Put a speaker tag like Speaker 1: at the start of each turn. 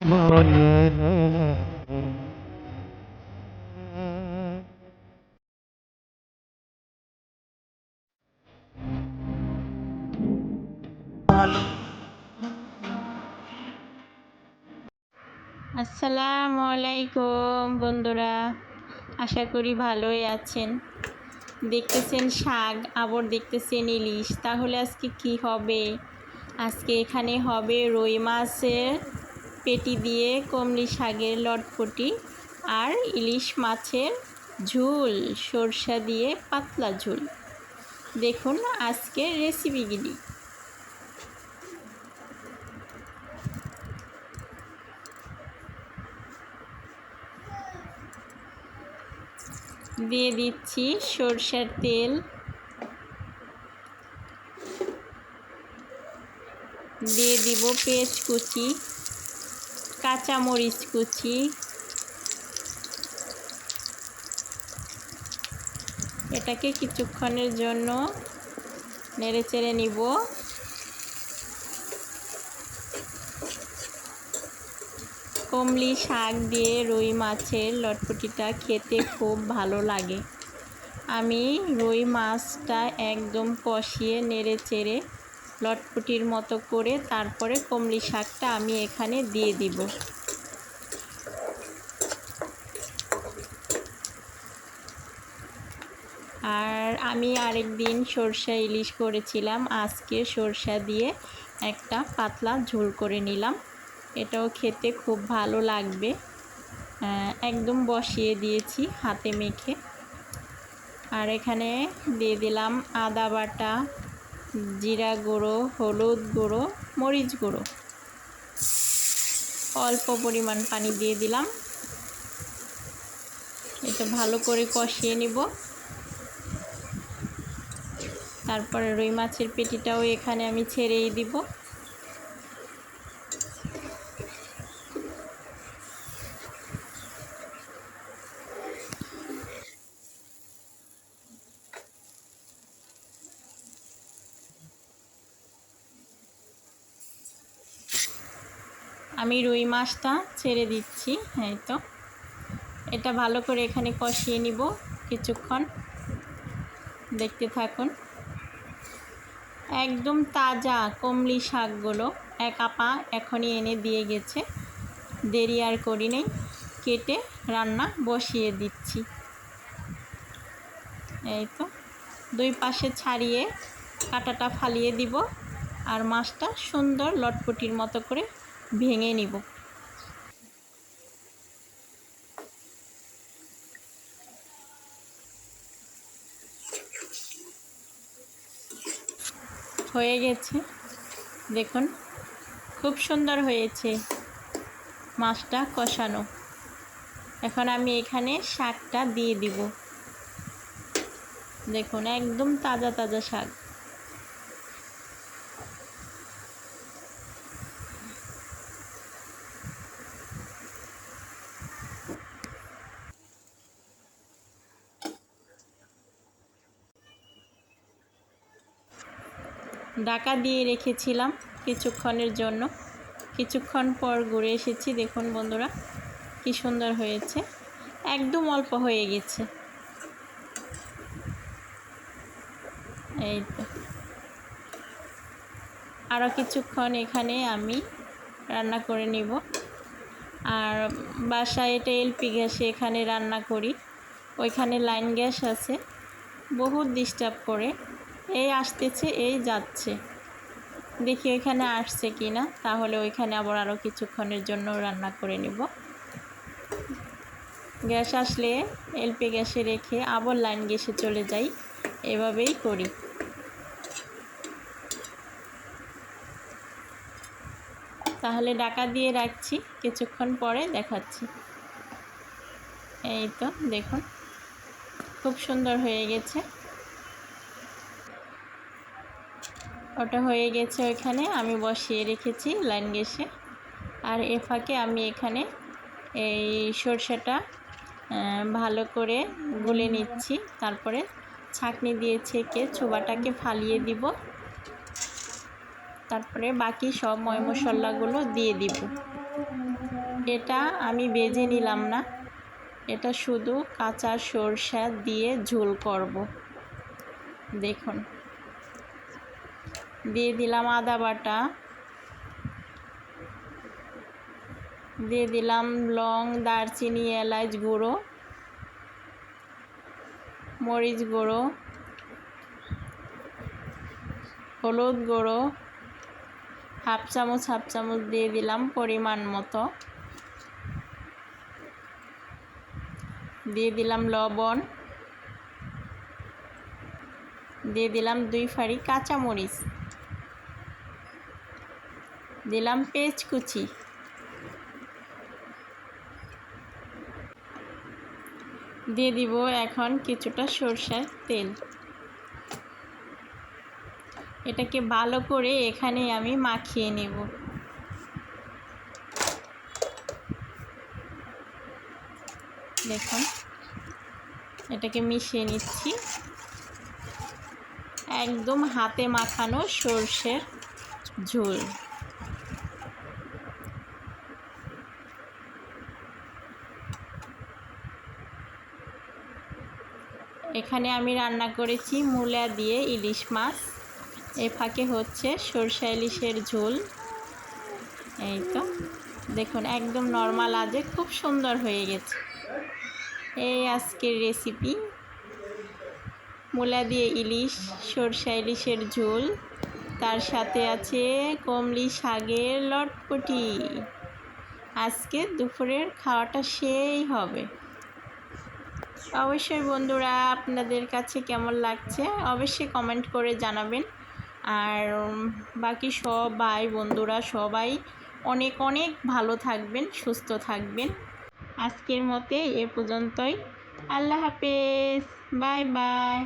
Speaker 1: আসসালামু আলাইকুম বন্ধুরা, আশা করি ভালোই আছেন। দেখতেছেন শাক, আবার দেখতেছেন ইলিশ। তাহলে আজকে কি হবে? আজকে এখানে হবে রুই মাছের পেটি দিয়ে কমলি শাকের লটপটি আর ইলিশ মাছের ঝুল, সরষা দিয়ে পাতলা ঝুল। দেখুন আজকের রেসিপিগুলি। দিয়ে দিচ্ছি সরষের তেল। দিয়ে দিব পেঁয়াজ কুচি। কাঁচামরিচ কুচি। এটাকে কিছুক্ষণের জন্য নেড়ে চেড়ে নিব। কমলি শাক দিয়ে রুই মাছের লটপটিটা খেতে খুব ভালো লাগে। আমি রুই মাছটা একদম কষিয়ে নেড়ে চেড়ে লটপটির মতো করে তারপরে কমলি শাকটা আমি এখানে দিয়ে দিব। আর আমি আরেক দিন সরষা ইলিশ করেছিলাম, আজকে সরষা দিয়ে একটা পাতলা ঝোল করে নিলাম। এটাও খেতে খুব ভালো লাগবে। একদম বসিয়ে দিয়েছি হাতে মেখে। আর এখানে দিয়ে দিলাম আদা বাটা জিরা গুঁড়ো, হলুদ গুঁড়ো, মরিচ গুঁড়ো। অল্প পরিমাণ পানি দিয়ে দিলাম। এটা ভালো করে কষিয়ে নিব। তারপরে রুই মাছের পেটিটাও এখানে আমি ছেড়েই দিব। আমি রুই মাছটা ছেড়ে দিচ্ছি, এই তো। এটা ভালো করে এখানে কষিয়ে নিব কিছুক্ষণ। দেখতে থাকুন। একদম তাজা কমলি শাকগুলো এক আপা এখনই এনে দিয়ে গেছে। দেরি আর করি নেই, কেটে রান্না বসিয়ে দিচ্ছি। এই তো, দুই পাশে ছাড়িয়ে কাটাটা ফালিয়ে দিব আর মাছটা সুন্দর লটপটির মতো করে ভেঙে নিব। হয়ে গেছে। দেখুন, খুব সুন্দর হয়েছে মাছটা কষানো। এখন আমি এখানে শাকটা দিয়ে দিব। দেখুন, একদম তাজা তাজা শাক। ডাকা দিয়ে রেখেছিলাম কিছুক্ষণের জন্য। কিছুক্ষণ পর ঘুরে এসেছি, দেখুন বন্ধুরা, কি সুন্দর হয়েছে। একদম অল্প হয়ে গেছে। এই তো। আরও কিছুক্ষণ এখানে আমি রান্না করে নিব। আর বাসায় এটা এলপি গ্যাসে এখানে রান্না করি। ওইখানে লাইন গ্যাস আছে। বহুত ডিস্টার্ব করে। এই আসতেছে, এই যাচ্ছে। দেখি ওইখানে আসছে কি না। তাহলে ওইখানে আবার আরও কিছুক্ষণের জন্য রান্না করে নেব। গ্যাস আসলে এলপি গ্যাসে রেখে আবার লাইন গ্যাসে চলে যাই। এভাবেই করি। তাহলে ডাকা দিয়ে রাখছি। কিছুক্ষণ পরে দেখাচ্ছি। এই তো, দেখুন। খুব সুন্দর হয়ে গেছে। ওটা হয়ে গেছে ওইখানে, আমি বসিয়ে রেখেছি লাইন গ্যাসে আর এ ফাঁকে আমি এখানে এই সরষেটা ভালো করে গুলে নিচ্ছি। তারপরে ছাঁকনি দিয়ে ছেঁকে চোবাটাকে ফালিয়ে দিব। তারপরে বাকি সব ময় মশলাগুলো দিয়ে দিব। এটা আমি বেজে নিলাম না। এটা শুধু কাঁচা সরষা দিয়ে ঝোল করব। দেখুন। দিয়ে দিলাম আদা বাটা। দিয়ে দিলাম লং, দারচিনি এলাচ গুঁড়ো, মরিচ গুঁড়ো, হলুদ গুঁড়ো, হাফ চামচ হাফ চামচ দিয়ে দিলাম পরিমাণ মতো। দিয়ে দিলাম লবণ। দিয়ে দিলাম দুই ফাড়ি কাঁচামরিচ। দিলাম পেঁয়াজ কুচি। দিয়ে দিব এখন কিছুটা সরষের তেল। এটাকে ভালো করে এখানে আমি মাখিয়ে নেব। দেখুন, এটাকে মিশিয়ে নিচ্ছি। একদম হাতে মাখানো সর্ষের ঝোল। এখানে আমি রান্না করেছি মূলা দিয়ে ইলিশ মাছ। এ ফাঁকে হচ্ছে সরষা ইলিশের ঝোল। এই তো। দেখুন, একদম নর্মাল আজে, খুব সুন্দর হয়ে গেছে। এই আজকের রেসিপি মূলা দিয়ে ইলিশ, সরষা ইলিশের ঝোল। তার সাথে আছে কমলি শাকের লটপটি। আজকে দুপুরের খাওয়াটা সেই হবে। অবশ্যই বন্ধুরা আপনাদের কাছে কেমন লাগছে অবশ্যই কমেন্ট করে জানাবেন। আর বাকি সব ভাই বন্ধুরা সবাই অনেক অনেক ভালো থাকবেন, সুস্থ থাকবেন। আজকের মতে এ পর্যন্তই। আল্লাহ হাফেজ। Bye bye.